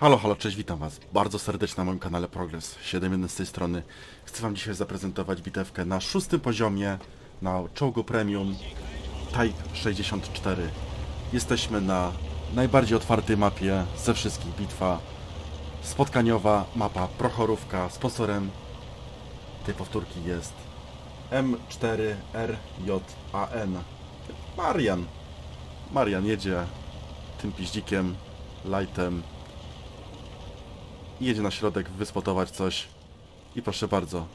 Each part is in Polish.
Halo, halo, cześć, witam was bardzo serdecznie na moim kanale Progress 7.1 z tej strony. Chcę wam dzisiaj zaprezentować bitewkę na szóstym poziomie na czołgu premium Type 64. Jesteśmy na najbardziej otwartej mapie ze wszystkich bitwa. Spotkaniowa mapa Prochorówka. Sponsorem tej powtórki jest M4RJAN. Marian. Marian jedzie tym piździkiem, lightem, i jedzie na środek wyspotować coś. I proszę bardzo.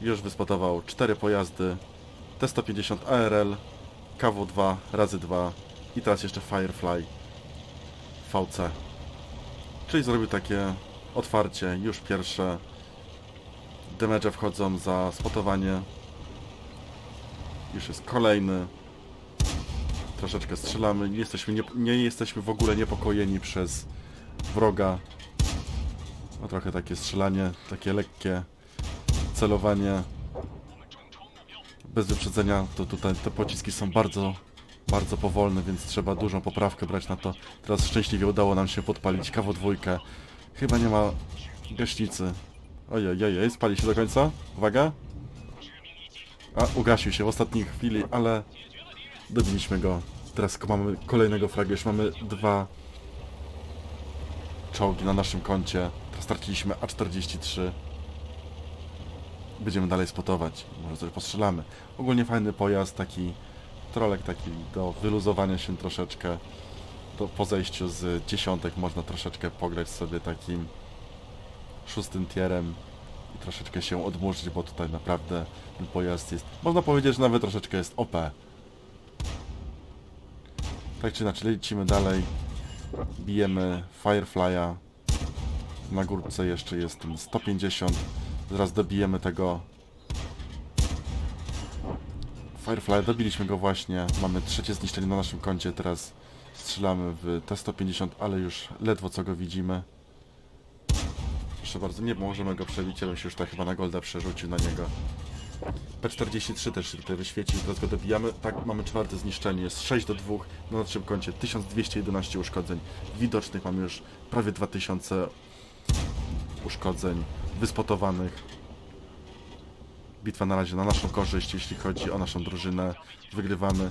Już wyspotował cztery pojazdy. T150 ARL, KW2 razy 2 i teraz jeszcze Firefly VC. Czyli zrobił takie otwarcie, już pierwsze damage wchodzą za spotowanie. Już jest kolejny. Troszeczkę strzelamy. Nie jesteśmy, nie, nie jesteśmy w ogóle niepokojeni przez wroga. No trochę takie strzelanie, takie lekkie celowanie bez wyprzedzenia, to tutaj te pociski są bardzo, bardzo powolne, więc trzeba dużą poprawkę brać na to. Teraz szczęśliwie udało nam się podpalić kawo dwójkę. Chyba nie ma gaśnicy. Ojej, ojej, spali się do końca. Uwaga. A, ugasił się w ostatniej chwili, ale dobiliśmy go. Teraz mamy kolejnego fraga, już mamy dwa czołgi na naszym koncie. Straciliśmy A43. Będziemy dalej spotować. Może coś postrzelamy. Ogólnie fajny pojazd, taki trolek taki do wyluzowania się troszeczkę. To po zejściu z dziesiątek można troszeczkę pograć sobie takim szóstym tierem i troszeczkę się odmurzyć, bo tutaj naprawdę ten pojazd jest, można powiedzieć, że nawet troszeczkę jest OP. Tak czy inaczej, lecimy dalej. Bijemy Firefly'a. Na górce jeszcze jest ten 150. Zaraz dobijemy tego Firefly. Dobiliśmy go właśnie. Mamy trzecie zniszczenie na naszym koncie. Teraz strzelamy w T150, ale już ledwo co go widzimy. Proszę bardzo, nie możemy go przebić. Bym się już tak chyba na golda przerzucił na niego. P43 też się tutaj wyświecił, teraz go dobijamy. Tak, mamy czwarte zniszczenie, jest 6 do 2 na naszym koncie, 1211 uszkodzeń. Widocznych mamy już prawie 2000 uszkodzeń wyspotowanych. Bitwa na razie na naszą korzyść, jeśli chodzi o naszą drużynę. Wygrywamy.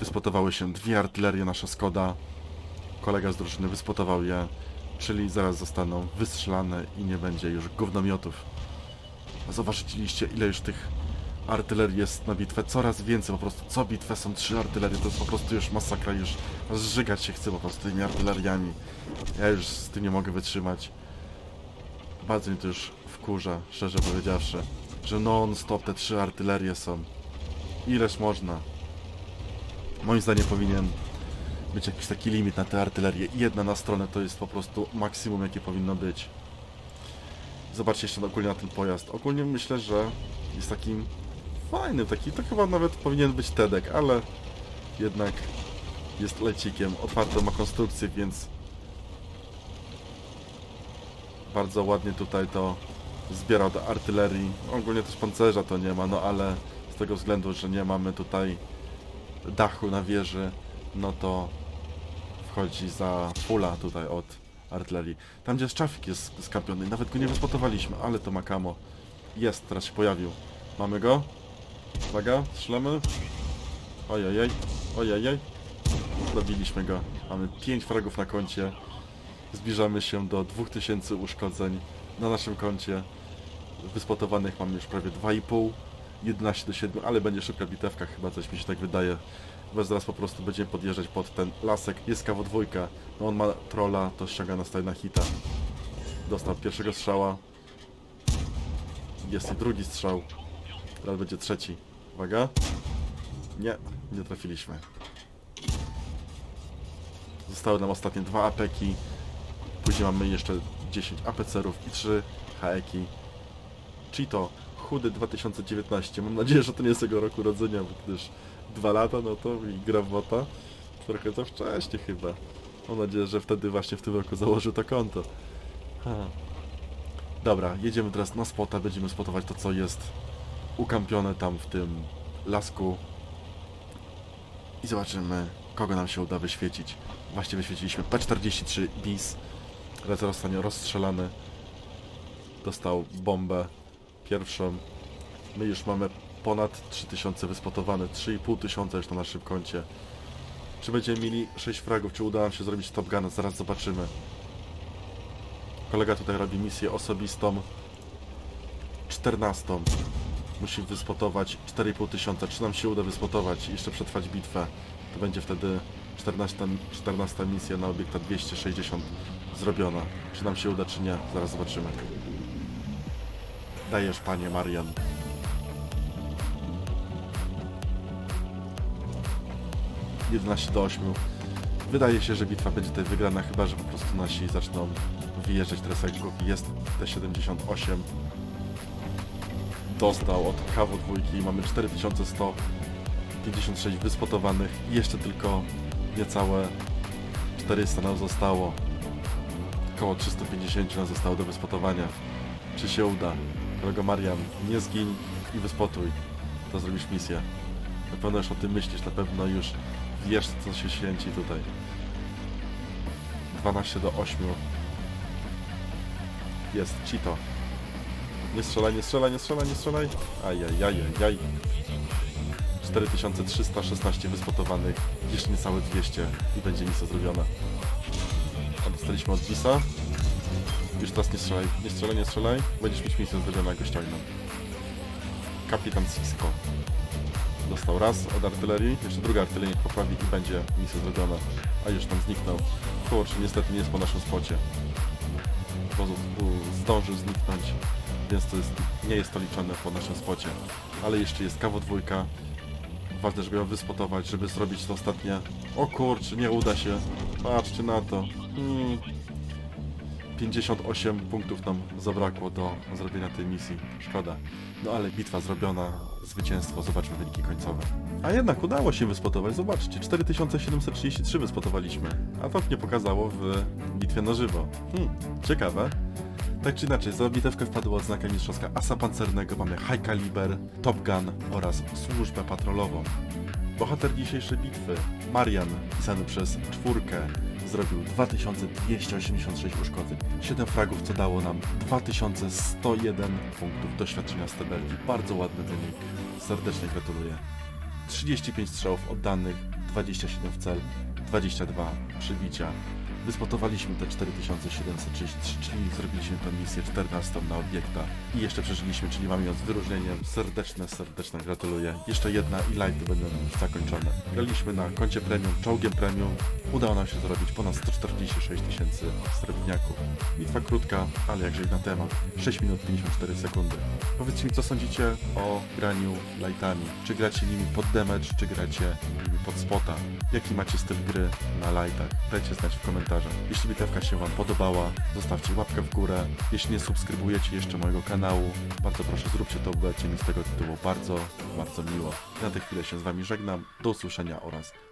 Wyspotowały się dwie artylerie, nasza Skoda. Kolega z drużyny wyspotował je, czyli zaraz zostaną wystrzelane i nie będzie już gównomiotów. Zobaczyliście ile już tych artylerii jest na bitwę, coraz więcej po prostu, co bitwę są trzy artylerie, to jest po prostu już masakra, już zżygać się chce po prostu tymi artyleriami. Ja już z tym nie mogę wytrzymać. Bardzo mnie to już wkurza, szczerze powiedziawszy, że non-stop te trzy artylerie są. Ileż można? Moim zdaniem powinien być jakiś taki limit na te artylerie. Jedna na stronę to jest po prostu maksimum jakie powinno być. Zobaczcie jeszcze ogólnie na ten pojazd. Ogólnie myślę, że jest takim fajnym, taki, to chyba nawet powinien być Tedek, ale jednak jest lecikiem. Otwartą ma konstrukcję, więc bardzo ładnie tutaj to zbierał do artylerii. Ogólnie też pancerza to nie ma, no ale z tego względu, że nie mamy tutaj dachu na wieży, no to wchodzi za pula tutaj od artylerii. Tam gdzie Szczafik jest skapiony, nawet go nie wyspotowaliśmy, ale to makamo. Jest, teraz się pojawił. Mamy go? Uwaga, strzelamy. Ojej, ojej. Dobiliśmy go. Mamy 5 fragów na koncie. Zbliżamy się do 2000 uszkodzeń na naszym koncie. Wyspotowanych mamy już prawie 2,5. 11 do 7, ale będzie szybka bitewka, chyba coś mi się tak wydaje. Bo zaraz po prostu będziemy podjeżdżać pod ten lasek. Jest kawo dwójka. No on ma trolla, to ściąga nas tutaj na hita. Dostał pierwszego strzała. Jest i drugi strzał. Teraz będzie trzeci. Uwaga. Nie, nie trafiliśmy. Zostały nam ostatnie dwa apeki. Później mamy jeszcze 10 APC-ów i 3 HE-ki. Cheeto, chudy 2019. Mam nadzieję, że to nie jest jego roku urodzenia, gdyż dwa lata, no to i gra w. Trochę za wcześnie chyba. Mam nadzieję, że wtedy właśnie w tym roku założy to konto. Ha. Dobra, jedziemy teraz na spota, będziemy spotować to, co jest ukampione tam w tym lasku. I zobaczymy, kogo nam się uda wyświecić. Właśnie wyświeciliśmy P43 BIS. Lecę zostanie rozstrzelany. Dostał bombę pierwszą. My już mamy ponad 3000 wyspotowane, 3,5 tysiąca już na naszym koncie. Czy będziemy mieli 6 fragów, czy uda nam się zrobić Top Gun? Zaraz zobaczymy. Kolega tutaj robi misję osobistą. 14. Musi wyspotować 4,5 tysiąca. Czy nam się uda wyspotować i jeszcze przetrwać bitwę? To będzie wtedy 14, 14 misja na obiekta 260 zrobiona. Czy nam się uda, czy nie? Zaraz zobaczymy. Dajesz, panie Marian. Jedenaście do 8. Wydaje się, że bitwa będzie tutaj wygrana, chyba że po prostu nasi zaczną wyjeżdżać teraz jak. Jest T78. Dostał od KW2 i mamy 4156 wyspotowanych i jeszcze tylko niecałe 400 nam zostało. Około 350 nam zostało do wyspotowania. Czy się uda? Kolego Marian, nie zgiń i wyspotuj. To zrobisz misję. Na pewno już o tym myślisz, na pewno już wiesz co się święci tutaj. 12 do 8. Jest Cheeto. Nie strzelaj, nie strzelaj, nie strzelaj, nie strzelaj. Ajajajajaj. 4316 wyspotowanych, jeszcze niecałe 200 i będzie misja zrobiona. Dostaliśmy od Disa. Już teraz nie strzelaj, nie strzelaj, nie strzelaj. Będziesz mieć misję zrobioną, jak go ściągną. Kapitan Cisco. Dostał raz od artylerii, jeszcze druga artyleria poprawi i będzie misja zrobiona. A już tam zniknął. Kurczę, niestety nie jest po naszym spocie. Bo zdążył zniknąć, więc to jest, nie jest to liczone po naszym spocie. Ale jeszcze jest KW2. Ważne, żeby ją wyspotować, żeby zrobić to ostatnie. O kurczę, nie uda się. Patrzcie na to. Hmm. 58 punktów nam zabrakło do zrobienia tej misji. Szkoda. No ale bitwa zrobiona, zwycięstwo, zobaczmy wyniki końcowe. A jednak udało się wyspotować, zobaczcie, 4733 wyspotowaliśmy. A to nie pokazało w bitwie na żywo. Hmm, ciekawe. Tak czy inaczej, za bitewkę wpadła odznaka mistrzowska Asa Pancernego, mamy High Caliber, Top Gun oraz Służbę Patrolową. Bohater dzisiejszej bitwy, Marian, pisany przez czwórkę, zrobił 2286 uszkodzeń. 7 fragów, co dało nam 2101 punktów doświadczenia z tabelki. Bardzo ładny wynik. Serdecznie gratuluję. 35 strzałów oddanych, 27 w cel, 22 przybicia. Wyspotowaliśmy te 4733, czyli zrobiliśmy tę misję 14 na obiekta i jeszcze przeżyliśmy, czyli mamy ją z wyróżnieniem. Serdeczne, serdeczne gratuluję. Jeszcze jedna i lighty będą już zakończone. Graliśmy na koncie premium, czołgiem premium. Udało nam się zrobić ponad 146 tysięcy srebrniaków. Bitwa krótka, ale jakże na temat. 6 minut 54 sekundy. Powiedzcie mi, co sądzicie o graniu lightami. Czy gracie nimi pod damage, czy gracie nimi pod spota? Jaki macie styl gry na lightach? Dajcie znać w komentarzach. Jeśli bitewka się Wam podobała, zostawcie łapkę w górę. Jeśli nie subskrybujecie jeszcze mojego kanału, bardzo proszę zróbcie to, bo mi z tego tytułu bardzo, bardzo miło. Na tę chwilę się z Wami żegnam. Do usłyszenia oraz